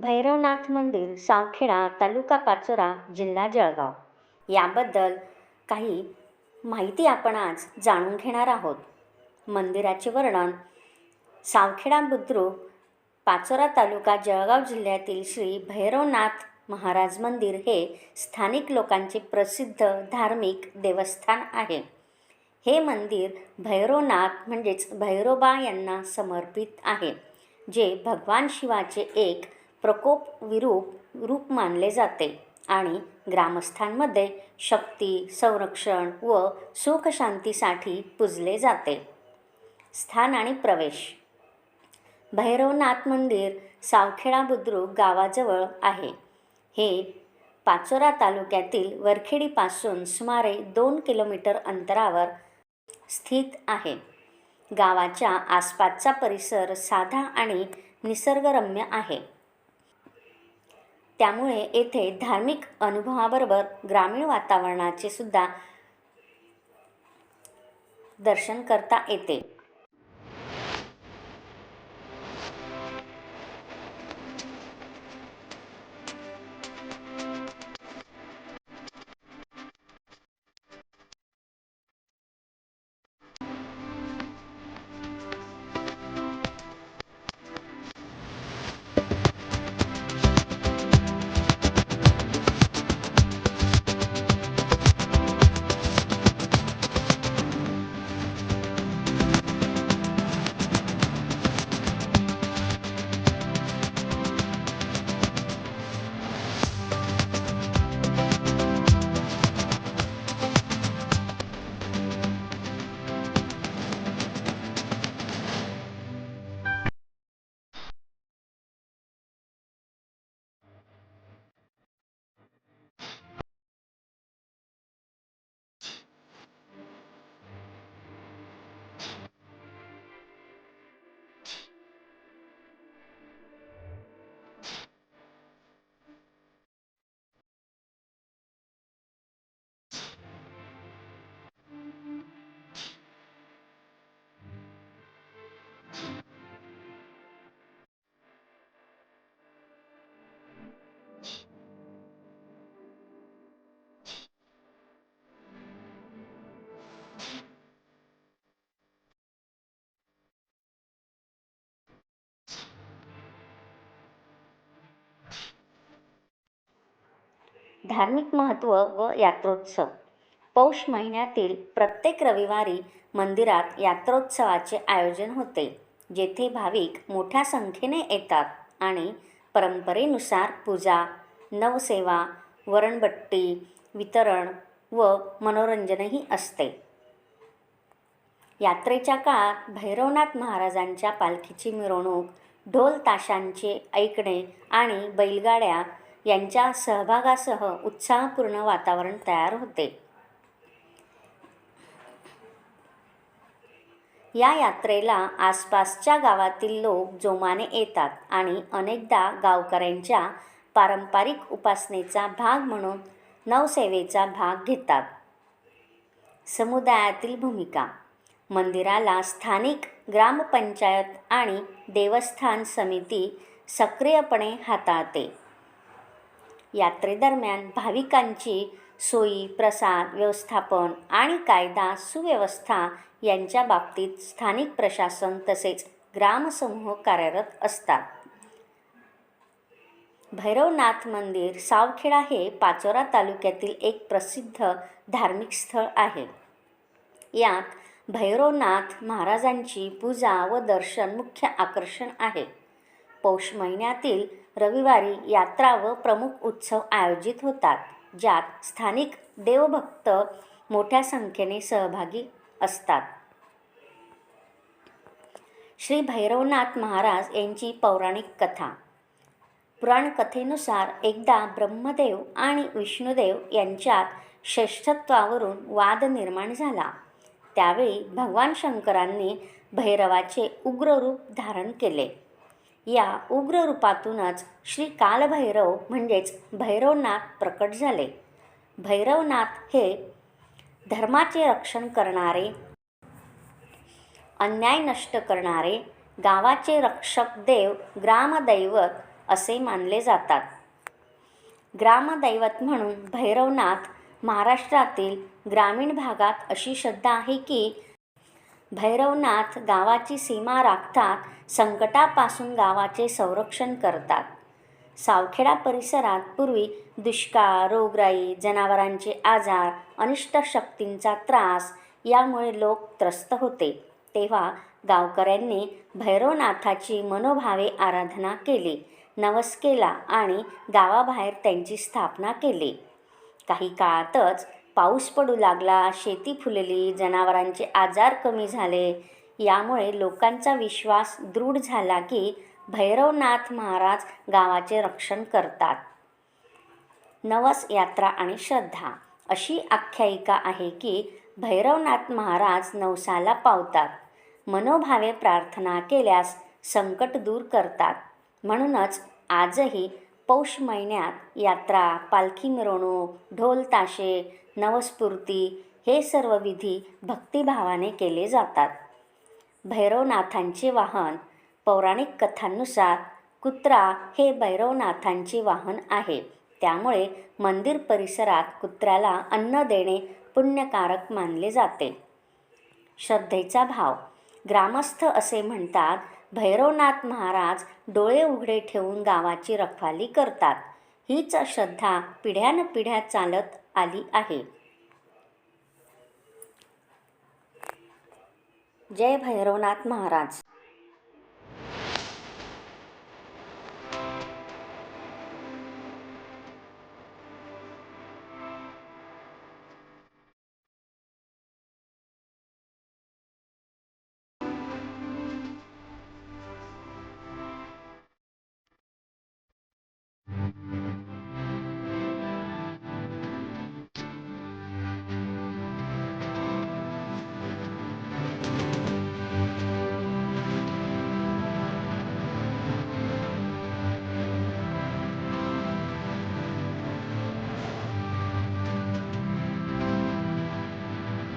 भैरवनाथ मंदिर सावखेडा तालुका पाचोरा जिल्हा जळगाव. याबद्दल काही माहिती आपण आज जाणून घेणार आहोत. मंदिराचे वर्णन सावखेडा बुद्रुक पाचोरा तालुका जळगाव जिल्ह्यातील श्री भैरवनाथ महाराज मंदिर हे स्थानिक लोकांचे प्रसिद्ध धार्मिक देवस्थान आहे. हे मंदिर भैरवनाथ म्हणजेच भैरोबा यांना समर्पित आहे जे भगवान शिवाचे एक प्रकोप विरूप रूप मानले जाते आणि ग्रामस्थांमध्ये शक्ती संरक्षण व सुखशांतीसाठी पूजले जाते. स्थान आणि प्रवेश. भैरवनाथ मंदिर सावखेडा बुद्रुक गावाजवळ आहे. हे पाचोरा तालुक्यातील वरखेडीपासून सुमारे दोन किलोमीटर अंतरावर स्थित आहे. गावाच्या आसपासचा परिसर साधा आणि निसर्गरम्य आहे. त्यामुळे येथे धार्मिक अनुभवाबरोबर ग्रामीण वातावरणाचे सुद्धा दर्शन करता येते. धार्मिक महत्त्व व यात्रोत्सव. पौष महिन्यातील प्रत्येक रविवारी मंदिरात यात्रोत्सवाचे आयोजन होते जेथे भाविक मोठ्या संख्येने येतात आणि परंपरेनुसार पूजा नवसेवा वरणबट्टी वितरण व मनोरंजनही असते. यात्रेच्या काळात भैरवनाथ महाराजांच्या पालखीची मिरवणूक ढोल ताशांचे ऐकणे आणि बैलगाड्या यांच्या सहभागासह उत्साहपूर्ण वातावरण तयार होते. या यात्रेला आसपासच्या गावातील लोक जोमाने येतात आणि अनेकदा गावकऱ्यांच्या पारंपरिक उपासनेचा भाग म्हणून नवसेवेचा भाग घेतात. समुदायातील भूमिका मंदिराला स्थानिक ग्रामपंचायत आणि देवस्थान समिती सक्रियपणे हाताळते. यात्रेदरम्यान भाविकांची सोयी प्रसाद व्यवस्थापन आणि कायदा सुव्यवस्था यांच्या बाबतीत स्थानिक प्रशासन तसेच ग्रामसमूह कार्यरत असतात. भैरवनाथ मंदिर सावखेडा हे पाचोरा तालुक्यातील एक प्रसिद्ध धार्मिक स्थळ आहे. यात भैरवनाथ महाराजांची पूजा व दर्शन मुख्य आकर्षण आहे. पौष महिन्यातील रविवारी यात्रा व प्रमुख उत्सव आयोजित होतात ज्यात स्थानिक देवभक्त मोठ्या संख्येने सहभागी असतात. श्री भैरवनाथ महाराज यांची पौराणिक कथा. पुराणकथेनुसार एकदा ब्रह्मदेव आणि विष्णुदेव यांच्यात श्रेष्ठत्वावरून वाद निर्माण झाला. त्यावेळी भगवान शंकरांनी भैरवाचे उग्र रूप धारण केले. या उग्र रूपातूनच श्री कालभैरव म्हणजेच भैरवनाथ प्रकट झाले. भैरवनाथ हे धर्माचे रक्षण करणारे अन्याय नष्ट करणारे गावाचे रक्षक देव ग्रामदैवत असे मानले जातात. ग्रामदैवत म्हणून भैरवनाथ महाराष्ट्रातील ग्रामीण भागात अशी श्रद्धा आहे की भैरवनाथ गावाची सीमा राखतात संकटापासून गावाचे संरक्षण करतात. सावखेडा परिसरात पूर्वी दुष्काळ रोगराई जनावरांचे आजार अनिष्ट शक्तींचा त्रास यामुळे लोक त्रस्त होते. तेव्हा गावकऱ्यांनी भैरवनाथाची मनोभावे आराधना केली नवस केला आणि गावाबाहेर त्यांची स्थापना केली. काही काळातच पाऊस पडू लागला शेती फुलली जनावरांचे आजार कमी झाले. यामुळे लोकांचा विश्वास दृढ झाला की भैरवनाथ महाराज गावाचे रक्षण करतात. नवस यात्रा आणि श्रद्धा अशी आख्यायिका आहे की भैरवनाथ महाराज नवसाला पावतात. मनोभावे प्रार्थना केल्यास संकट दूर करतात. म्हणूनच आजही पौष महिन्यात यात्रा पालखी मिरवणूक ढोल ताशे नवस्फूर्ती हे सर्व विधी भक्तिभावाने केले जातात. भैरवनाथांचे वाहन पौराणिक कथांनुसार कुत्रा हे भैरवनाथांचे वाहन आहे. त्यामुळे मंदिर परिसरात कुत्र्याला अन्न देणे पुण्यकारक मानले जाते. श्रद्धेचा भाव. ग्रामस्थ असे म्हणतात भैरवनाथ महाराज डोळे उघडे ठेवून गावाची रखवाली करतात. हीच श्रद्धा पिढ्यानपिढ्या चालत आली आहे. जय भैरवनाथ महाराज.